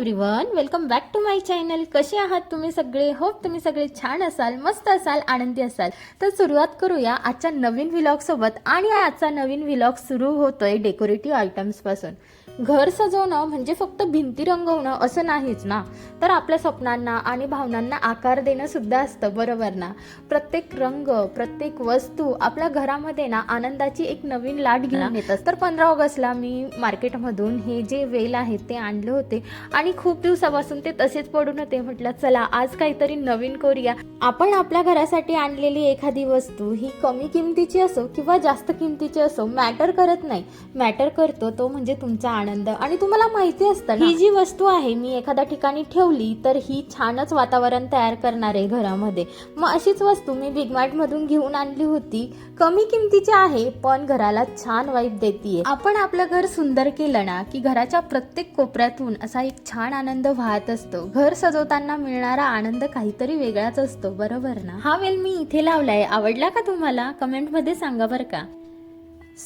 Everyone welcome back to my channel कसे आहात तुम्ही सगळे? होप तुम्ही सगळे छान असाल मस्त असाल आनंदी असाल. तर सुरुवात करूया आजच्या नवीन व्हिलॉग सोबत आणि आजचा नवीन व्हिलॉग सुरू होतोय डेकोरेटिव्ह आयटम्सपासून. घर सजवणं म्हणजे फक्त भिंती रंगवणं असं नाहीच ना? तर आपल्या स्वप्नांना आणि भावनांना आकार देणं सुद्धा असतं बरोबर ना? प्रत्येक रंग प्रत्येक वस्तू आपल्या घरामध्ये ना आनंदाची एक नवीन लाट घेऊन येतात तर पंधरा ऑगस्टला मी मार्केटमधून हे जे वेल आहेत ते आणले होते आणि खूप दिवसापासून ते तसेच पडून होते. म्हटलं चला आज काहीतरी नवीन करूया. आपण आपल्या घरासाठी आणलेली एखादी वस्तू ही कमी किमतीची असो किंवा जास्त किमतीची असो मॅटर करत नाही. मॅटर करतो तो म्हणजे तुमचा आनंद. आणि तुम्हाला माहिती असतं ही जी वस्तू आहे मी एखाद्या ठिकाणी ठेवली तर ही छानच वातावरण तयार करणार आहे घरामध्ये. मग अशीच वस्तू मी बिग मधून घेऊन आणली होती. कमी किमतीची आहे पण घराला छान वाईब देते आपण आपलं घर सुंदर केलं ना की घराच्या प्रत्येक कोपऱ्यातून असा एक छान आनंद वाहत असतो. घर सजवताना मिळणारा आनंद काहीतरी वेगळाच असतो बरोबर ना? हा वेल मी इथे लावलाय. आवडला का तुम्हाला? कमेंटमध्ये सांगा बरं का.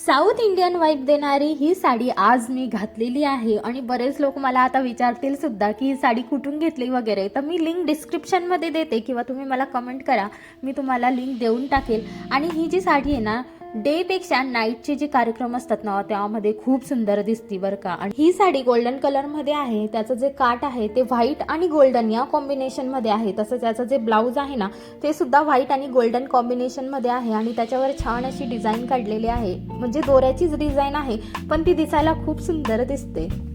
साऊथ इंडियन वाईब देणारी ही साडी आज मी घातलेली आहे आणि बरेच लोक मला आता विचारतील सुद्धा की ही साडी कुठून घेतली वगैरे. तर मी लिंक डिस्क्रिप्शनमध्ये देते किंवा तुम्ही मला कमेंट करा. मी तुम्हाला लिंक देऊन टाकेल. आणि ही जी साडी आहे ना डेपेक्षा नाईटचे जे कार्यक्रम असतात ना त्यामध्ये खूप सुंदर दिसती बरं का. आणि ही साडी गोल्डन कलरमध्ये आहे. त्याचं जे काट आहे ते व्हाईट आणि गोल्डन या कॉम्बिनेशनमध्ये आहे. तसं त्याचं जे ब्लाऊज आहे ना ते सुद्धा व्हाईट आणि गोल्डन कॉम्बिनेशनमध्ये आहे. आणि त्याच्यावर छान अशी डिझाईन काढलेली आहे. म्हणजे दोऱ्याचीच डिझाईन आहे पण ती दिसायला खूप सुंदर दिसते.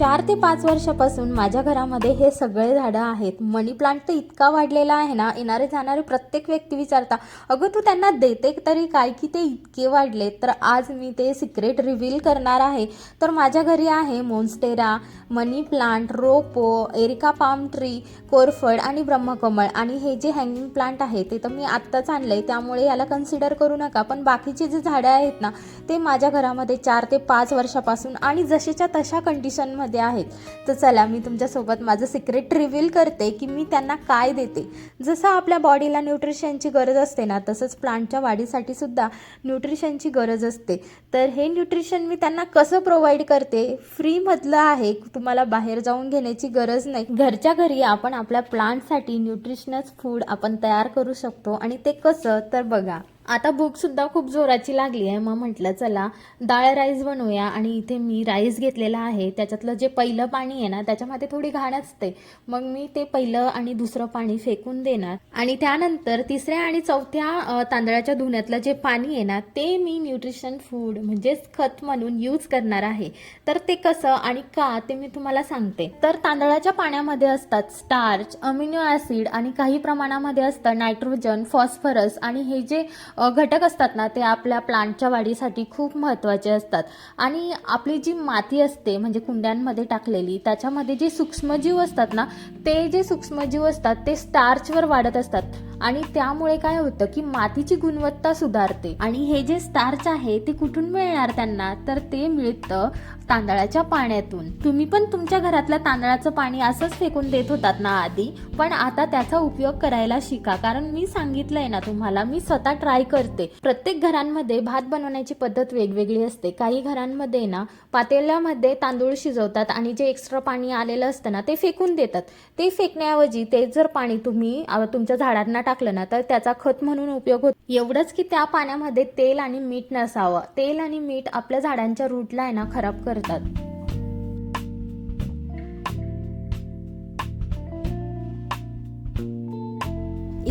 चार ते पाच वर्षापासून माझ्या घरामध्ये हे सगळे झाडं आहेत. मनी प्लांट तर इतका वाढलेला आहे ना येणारे जाणारे प्रत्येक व्यक्ती विचारता अगं तू त्यांना देते तरी काय की ते इतके वाढले? तर आज मी ते सिक्रेट रिव्हील करणार आहे. तर माझ्या घरी आहे मोन्स्टेरा मनी प्लांट रोपो एरिका पाम ट्री कोरफड आणि ब्रह्मकमळ. आणि हे जे हँगिंग प्लांट आहे ते तर मी आत्ताच आणलंय त्यामुळे याला कन्सिडर करू नका. पण बाकीचे जे झाडं आहेत ना ते माझ्या घरामध्ये चार ते पाच वर्षापासून आणि जशीच्या तशा कंडिशनमध्ये आहेत. तर चला मी तुमच्यासोबत माझं सिक्रेट रिव्हील करते की मी त्यांना काय देते. जसं आपल्या बॉडीला न्यूट्रिशनची गरज असते ना तसंच प्लांटच्या वाढीसाठी सुद्धा न्यूट्रिशनची गरज असते. तर हे न्यूट्रिशन मी त्यांना कसं प्रोव्हाइड करते? फ्रीमधलं आहे तुम्हाला बाहेर जाऊन घेण्याची गरज नाही. घरच्या घरी आपण आपल्या प्लांटसाठी न्यूट्रिशनस फूड आपण तयार करू शकतो. आणि ते कसं? तर बघा. आता भूक सुद्धा खूप जोराची लागली आहे. मग म्हटलं चला डाळ राईस बनवूया. आणि इथे मी राईस घेतलेला आहे. त्याच्यातलं जे पहिलं पाणी आहे ना त्याच्यामध्ये थोडी घाण असते. मग मी ते पहिलं आणि दुसरं पाणी फेकून देणार. आणि त्यानंतर तिसऱ्या आणि चौथ्या तांदळाच्या धुण्यातलं जे पाणी आहे ना ते मी न्यूट्रिशन फूड म्हणजेच खत म्हणून यूज करणार आहे. तर ते कसं आणि का ते मी तुम्हाला सांगते. तर तांदळाच्या पाण्यामध्ये असतात स्टार्च अमिनो ॲसिड आणि काही प्रमाणामध्ये असतं नायट्रोजन फॉस्फरस आणि हे जे घटक असतात ना ते आपल्या प्लांटच्या वाढीसाठी खूप महत्त्वाचे असतात. आणि आपली जी माती असते म्हणजे कुंड्यांमध्ये टाकलेली त्याच्यामध्ये जे सूक्ष्मजीव असतात ना ते जे सूक्ष्मजीव असतात ते स्टार्चवर वाढत असतात. आणि त्यामुळे काय होतं की मातीची गुणवत्ता सुधारते. आणि हे जे स्टार्च आहे ते कुठून मिळणार त्यांना? तर ते मिळतं तांदळाच्या पाण्यातून. तुम्ही पण तुमच्या घरातल्या तांदळाचं पाणी असंच फेकून देत होतात ना आधी? पण आता त्याचा उपयोग करायला शिका. कारण मी सांगितलंय ना तुम्हाला मी स्वतः ट्राय करते. प्रत्येक घरांमध्ये भात बनवण्याची पद्धत वेगवेगळी असते. काही घरांमध्ये ना पातेल्यामध्ये तांदूळ शिजवतात आणि जे एक्स्ट्रा पाणी आलेलं असतं ना ते फेकून देतात. ते फेकण्याऐवजी ते जर पाणी तुम्ही तुमच्या झाडांना टाकलं ना तर त्याचा खत म्हणून उपयोग होतो. एवढंच की त्या पाण्यामध्ये तेल आणि मीठ नसावं. तेल आणि मीठ आपल्या झाडांच्या रूटला आहे ना खराब करतात.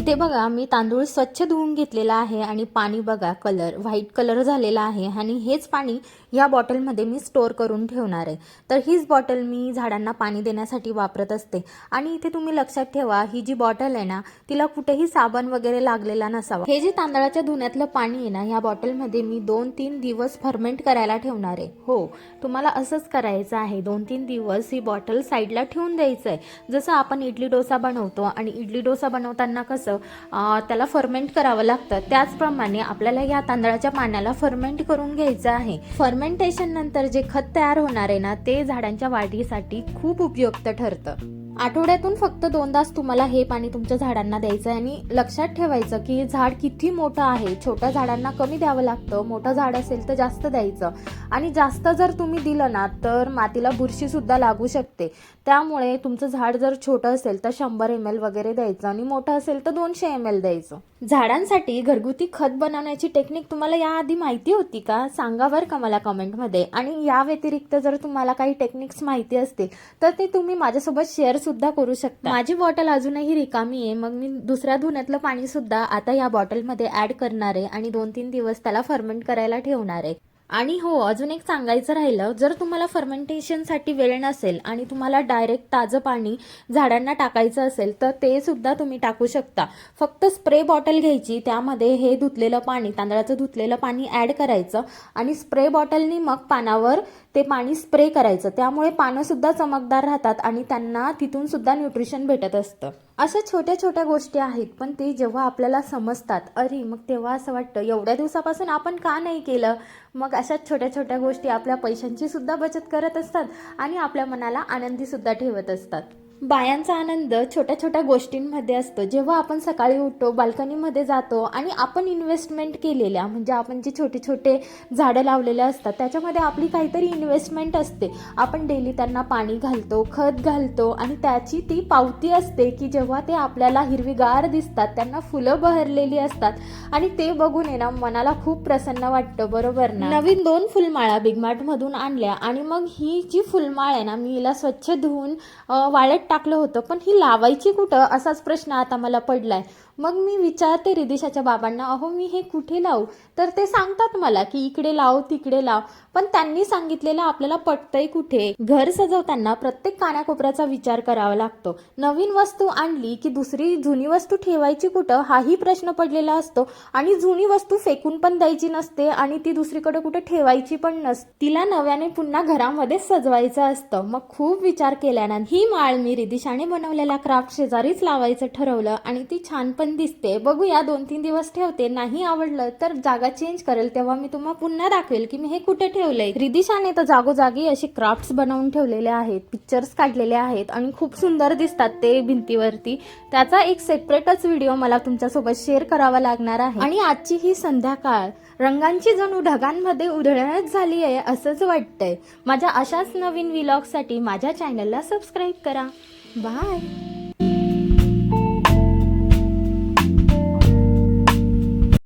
इथे बघा मी तांदूळ स्वच्छ धुवून घेतलेला आहे आणि पाणी बघा कलर व्हाईट कलर झालेला आहे आणि हेच पाणी या बॉटलमध्ये मी स्टोअर करून ठेवणार आहे. तर हीच बॉटल मी झाडांना पाणी देण्यासाठी वापरत असते. आणि इथे तुम्ही लक्षात ठेवा ही जी बॉटल आहे ना तिला कुठेही साबण वगैरे लागलेला नसावा. हे जे तांदळाच्या धुण्यातलं पाणी आहे ना या बॉटलमध्ये मी दोन तीन दिवस फर्मेंट करायला ठेवणार आहे. हो तुम्हाला असंच करायचं आहे. दोन तीन दिवस ही बॉटल साईडला ठेवून द्यायचं आहे जसं आपण इडली डोसा बनवतो आणि इडली डोसा बनवताना कसं त्याला फर्मेंट करावं लागतं. त्याचप्रमाणे आपल्याला या तांदळाच्या पाण्याला फर्मेंट करून घ्यायचं आहे. फर्मेंटेशन नंतर जे खत तयार होणार आहे ना ते झाडांच्या वाढीसाठी खूप उपयुक्त ठरतं. आठवड्यातून फक्त दोनदाच तुम्हाला हे पाणी तुमच्या झाडांना द्यायचं आहे आणि लक्षात ठेवायचं की झाड किती मोठं आहे. छोट्या झाडांना कमी द्यावं लागतं मोठं झाड असेल तर जास्त द्यायचं. आणि जास्त जर तुम्ही दिलं ना तर मातीला बुरशीसुद्धा लागू शकते. त्यामुळे तुमचं झाड जर छोटं असेल तर शंभर एम एल वगैरे द्यायचं आणि मोठं असेल तर दोनशे एम एल द्यायचं. झाडांसाठी घरगुती खत बनवण्याची टेक्निक तुम्हाला याआधी माहिती होती का? सांगा बरं का मला कमेंटमध्ये? आणि या व्यतिरिक्त जर तुम्हाला काही टेक्निक्स माहिती असतील तर ते तुम्ही माझ्यासोबत शेअर सुद्धा करू शकता. माझी बॉटल अजूनही रिकामी आहे. मग मी दुसऱ्या धुण्यातलं पाणी सुद्धा आता या बॉटलमध्ये ऍड करणार आहे आणि दोन तीन दिवस त्याला फर्मेंट करायला ठेवणार आहे. आणि हो अजून एक सांगायचं राहिलं. जर तुम्हाला फर्मेंटेशनसाठी वेळ नसेल आणि तुम्हाला डायरेक्ट ताजं पाणी झाडांना टाकायचं असेल तर ते सुद्धा तुम्ही टाकू शकता. फक्त स्प्रे बॉटल घ्यायची. त्यामध्ये हे धुतलेलं पाणी तांदळाचं धुतलेलं पाणी ॲड करायचं आणि स्प्रे बॉटलनी मग पानावर ते पाणी स्प्रे करायचं. त्यामुळे पानंसुद्धा चमकदार राहतात आणि त्यांना तिथून सुद्धा न्यूट्रिशन भेटत असतं. अशा छोट्या छोट्या गोष्टी आहेत पण ते जेव्हा आपल्याला समजतात अरे मग तेव्हा असं वाटतं एवढ्या दिवसापासून आपण का नाही केलं? मग अशा छोट्या छोट्या गोष्टी आपल्या पैशांची सुद्धा बचत करत असतात आणि आपल्या मनाला आनंदी सुद्धा ठेवत असतात. बायांचा आनंद छोट्या छोट्या गोष्टींमध्ये असतो. जेव्हा आपण सकाळी उठतो बाल्कनीमध्ये जातो आणि आपण इन्व्हेस्टमेंट केलेल्या म्हणजे आपण जे छोटे छोटे झाडं लावलेले असतात त्याच्यामध्ये आपली काहीतरी इन्व्हेस्टमेंट असते. आपण डेली त्यांना पाणी घालतो खत घालतो आणि त्याची ती पावती असते की जेव्हा ते आपल्याला हिरवीगार दिसतात त्यांना फुलं बहरलेली असतात आणि ते बघून आहे ना मनाला खूप प्रसन्न वाटतं बरोबर ना? नवीन दोन फुलमाळा बिगमार्टमधून आणल्या आणि मग ही जी फुलमाळ आहे ना मी हिला स्वच्छ धुवून वाळत टाकलं होतं पण ही लावायची कुठं? असाच प्रश्न आता मला पडलाय. मग मी विचारते रिदिशाच्या बाबांना अहो मी हे कुठे लावू? तर ते सांगतात मला की इकडे लाव तिकडे लाव. पण त्यांनी सांगितलेलं आपल्याला पटतंय कुठे? घर सजवताना प्रत्येक कानाकोपऱ्याचा विचार करावा लागतो. नवीन वस्तू आणली की दुसरी जुनी वस्तू ठेवायची कुठं हाही प्रश्न पडलेला असतो. आणि जुनी वस्तू फेकून पण द्यायची नसते आणि ती दुसरीकडे कुठे ठेवायची पण नसते. तिला नव्याने पुन्हा घरामध्ये सजवायचं असतं. मग खूप विचार केल्यानंतर ही माळ मी रिदिशाने बनवलेल्या क्राफ्ट शेजारीच लावायचं ठरवलं आणि ती छान पण दिसते. बघूया दोन तीन दिवस ठेवते. नाही आवडलं तर जागा चेंज करेल. तेव्हा मी तुम्हाला पुन्हा दाखवेल की मी हे कुठे ठेवलंय. रिदिशाने तर जागोजागी असे क्राफ्ट्स बनवून ठेवलेले आहेत. पिक्चर्स काढलेले आहेत आणि खूप सुंदर दिसतात ते भिंतीवरती. त्याचा एक सेपरेटच व्हिडिओ मला तुमच्यासोबत शेअर करावा लागणार आहे. आणि आजची ही संध्याकाळ रंगांची जणू ढगांमध्ये उधळणच झाली आहे असंच वाटतंय. माझ्या अशाच नवीन विलॉगसाठी माझ्या चॅनलला सबस्क्राईब करा. बाय